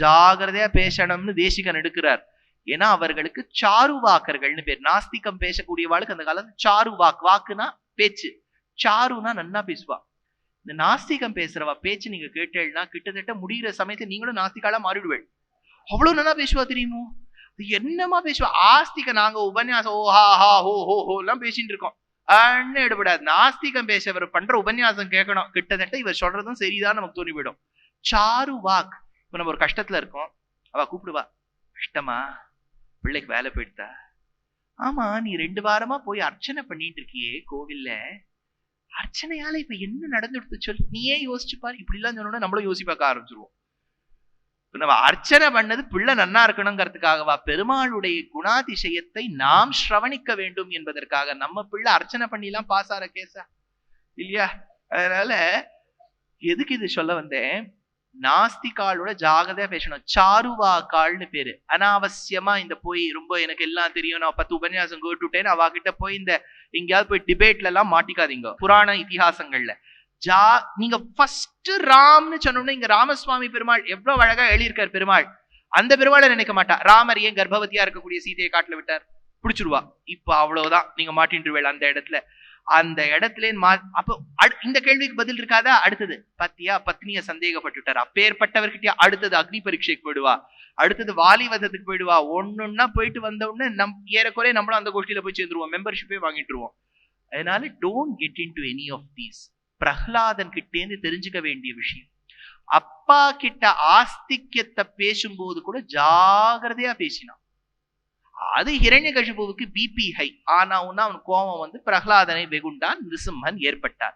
ஜாகிரதையா பேசணும்னு தேசிகன் எடுக்கிறார். ஏன்னா அவர்களுக்கு சாருவாக்கர்கள்னு பேர். நாஸ்திகம் பேசக்கூடியவாளுக்கு அந்த காலத்துல சாரு வாக் வாக்குனா பேச்சு. சாருனா நன்னா பேசுவா. இந்த நாஸ்திகம் பேசுறவா பேச்சு நீங்க கேட்டேன்னா கிட்டத்தட்ட முடிகிற சமயத்தை நீங்களும் நாஸ்திகாலா மாறிடுவேள். அவ்வளவு நல்லா பேசுவா தெரியுமோ? என்னமா பேசுவா? ஆஸ்திக நாங்க உபன்யாசம் ஓ ஹா ஹா ஹோ ஹோ ஹோ எல்லாம் பேசிட்டு இருக்கோம். அண்ணன் எடுபடாது. நாஸ்திகம் பேசவர் பண்ற உபன்யாசம் கேட்கணும் கிட்டத்தட்ட இவர் சொல்றதும் சரிதான் நமக்கு தோணி போயிடும் சாரு வாக் இப்போ நம்ம ஒரு கஷ்டத்துல இருக்கோம். அவள் கூப்பிடுவா கஷ்டமா பிள்ளைக்கு வேலை போயிடுதா? ஆமா நீ ரெண்டு வாரமா போய் அர்ச்சனை பண்ணிட்டு இருக்கியே கோவில்ல. அர்ச்சனையால இப்ப என்ன நடந்துடுது சொல் நீயே யோசிச்சு பாரு. இப்படி எல்லாம் சொன்னோம்னா நம்மளும் யோசி பார்க்க ஆரம்பிச்சிருவோம். நம்ம அர்ச்சனை பண்ணது பிள்ளை நன்னா இருக்கணுங்கிறதுக்காகவா? பெருமாளுடைய குணாதிசயத்தை நாம் ஸ்ரவணிக்க வேண்டும் என்பதற்காக. நம்ம பிள்ளை அர்ச்சனை பண்ணிலாம் பாஸ் ஆற கேஸா இல்லையா? அதனால எதுக்கு இது சொல்ல வந்தேன்? நாஸ்திகாலோட ஜாகிரதையா பேசணும். சாருவாக்கால்னு பேரு. அனாவசியமா இந்த போய் ரொம்ப எனக்கு எல்லாம் தெரியும். நான் பத்து உபன்யாசம் கேட்டுட்டேன். அவ கிட்ட போய் இந்த எங்கேயாவது போய் டிபேட்ல எல்லாம் மாட்டிக்காதீங்க. புராண இதிகாசங்கள்ல. ஜா நீங்க ஃபர்ஸ்ட் ராம்னு சொன்னோம்னா இங்க ராமசுவாமி பெருமாள் எவ்வளவு அழகா எழுதியிருக்கார் பெருமாள். அந்த பெருமாளை நினைக்க மாட்டா. ராமர் ஏன் கர்ப்பவதியா இருக்கக்கூடிய சீதையை காட்டுல விட்டார்? பிடிச்சிருவா. இப்ப அவ்வளவுதான். நீங்க மாட்டின்றுவேள் அந்த இடத்துல. அந்த இடத்துல மா அப்போ அடு- இந்த கேள்விக்கு பதில் இருக்காதா? அடுத்தது. பத்தியா? பத்னிய? சந்தேகப்பட்டுட்டார். அப்பேற்பட்டவர்கிட்ட அடுத்தது அக்னி பரீட்சைக்கு போயிடுவா. அடுத்தது வாலிவதத்துக்கு போயிடுவா. ஒன்னொன்னா போயிட்டு வந்த உடனே நம் ஏறக்குறைய நம்மளும் அந்த கோஷ்டியில போய் சேர்ந்துருவோம். மெம்பர்ஷிப்பே வாங்கிட்டுருவோம் அதனால don't get in to any of these Prahladan கிட்டேந்து தெரிஞ்சுக்க வேண்டிய விஷயம். அப்பா கிட்ட ஆஸ்திக்கியத்தை பேசும்போது கூட ஜாகிரதையா பேசினான் அது ஹிரண்யகசிபுவுக்கு பிபி ஹை ஆனா உன்னா அவன் கோபம் வந்து பிரகலாதனை வெகுண்டான் நிருசிம்மன் ஏற்பட்டார்